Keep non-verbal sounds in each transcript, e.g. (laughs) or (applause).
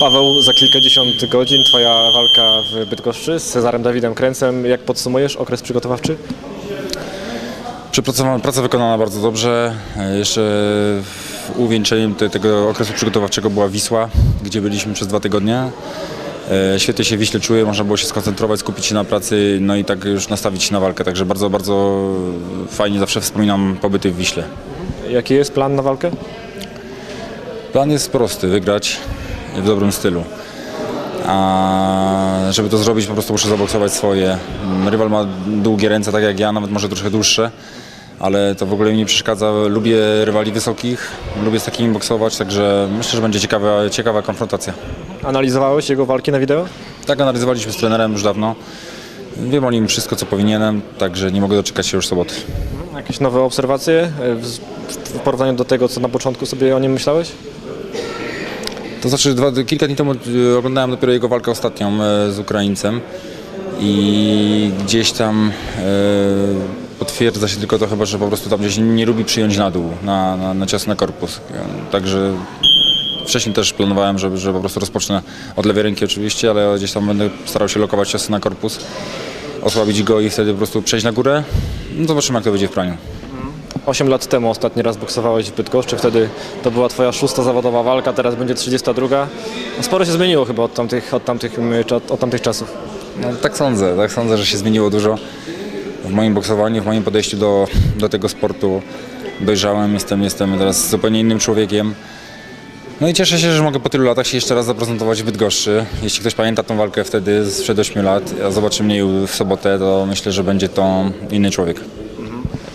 Paweł, za kilkadziesiąt godzin twoja walka w Bydgoszczy z Cezarem Dawidem Kręcem. Jak podsumujesz okres przygotowawczy? Przepracowana, praca wykonana bardzo dobrze. E, Jeszcze uwieńczeniem te, tego okresu przygotowawczego była Wisła, gdzie byliśmy przez dwa tygodnie. E, Świetnie się Wiśle czuję, można było się skoncentrować, skupić się na pracy, no i tak już nastawić się na walkę. Także bardzo, bardzo fajnie zawsze wspominam pobyty w Wiśle. Jaki jest plan na walkę? Plan jest prosty, wygrać w dobrym stylu. A żeby to zrobić, po prostu muszę zaboksować swoje. Mm, Rywal ma długie ręce, tak jak ja, nawet może trochę dłuższe, ale to w ogóle mi nie przeszkadza. Lubię rywali wysokich, lubię z takimi boksować, także myślę, że będzie ciekawa, ciekawa konfrontacja. Analizowałeś jego walki na wideo? Tak analizowaliśmy z trenerem już dawno. Wiem o nim wszystko, co powinienem, także nie mogę doczekać się już soboty. Jakieś nowe obserwacje w porównaniu do tego, co na początku sobie o nim myślałeś? To znaczy dwa, kilka dni temu e, oglądałem dopiero jego walkę ostatnią e, z Ukraińcem i gdzieś tam e, potwierdza się tylko to chyba, że po prostu tam gdzieś nie lubi przyjąć na dół, na, na, na cios na korpus. Także wcześniej też planowałem, że, że po prostu rozpocznę od lewej ręki oczywiście, ale gdzieś tam będę starał się lokować ciosy na korpus, osłabić go i wtedy po prostu przejść na górę. No zobaczymy jak to będzie w praniu. Osiem lat temu ostatni raz boksowałeś w Bydgoszczy, wtedy to była twoja szósta zawodowa walka, teraz będzie 32. No sporo się zmieniło chyba od tamtych, od tamtych, mm, od tamtych czasów. No, tak sądzę, tak sądzę, że się zmieniło dużo w moim boksowaniu, w moim podejściu do, do tego sportu. Dojrzałem, jestem, jestem teraz zupełnie innym człowiekiem. No i cieszę się, że mogę po tylu latach się jeszcze raz zaprezentować w Bydgoszczy. Jeśli ktoś pamięta tą walkę wtedy sprzed 8 lat, a zobaczy mnie w sobotę, to myślę, że będzie to inny człowiek.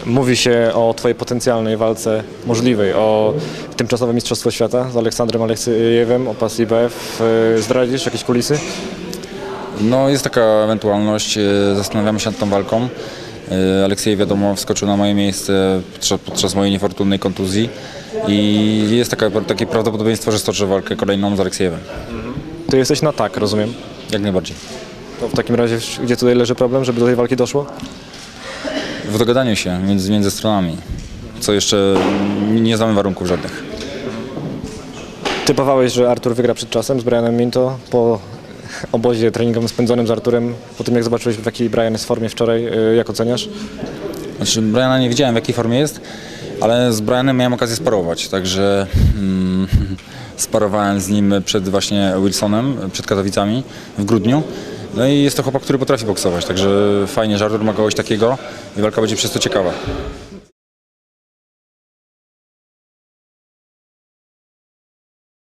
Mówi się o twojej potencjalnej walce możliwej, o tymczasowe Mistrzostwo Świata z Aleksandrem Aleksiejewem, o pas IBF. E, Zdradzisz jakieś kulisy? No jest taka ewentualność, e, zastanawiamy się nad tą walką. E, Aleksiej wiadomo wskoczył na moje miejsce podczas, podczas mojej niefortunnej kontuzji i jest taka, takie prawdopodobieństwo, że stoczę walkę kolejną z Aleksiejewem. Ty jesteś na tak, rozumiem. Jak najbardziej. To w takim razie, gdzie tutaj leży problem, żeby do tej walki doszło? W dogadaniu się między, między stronami, co jeszcze nie znamy warunków żadnych. Typowałeś, że Artur wygra przed czasem z Brianem Minto po obozie treningowym spędzonym z Arturem, po tym jak zobaczyłeś w jakiej Brian jest w formie wczoraj, e, jak oceniasz? Znaczy Briana nie wiedziałem w jakiej formie jest, ale z Brianem miałem okazję sparować, także mm, (laughs) sparowałem z nim przed właśnie Wilsonem, przed Katowicami w grudniu. No i jest to chłopak, który potrafi boksować, także fajnie, że Artur ma kogoś takiego i walka będzie przez to ciekawa.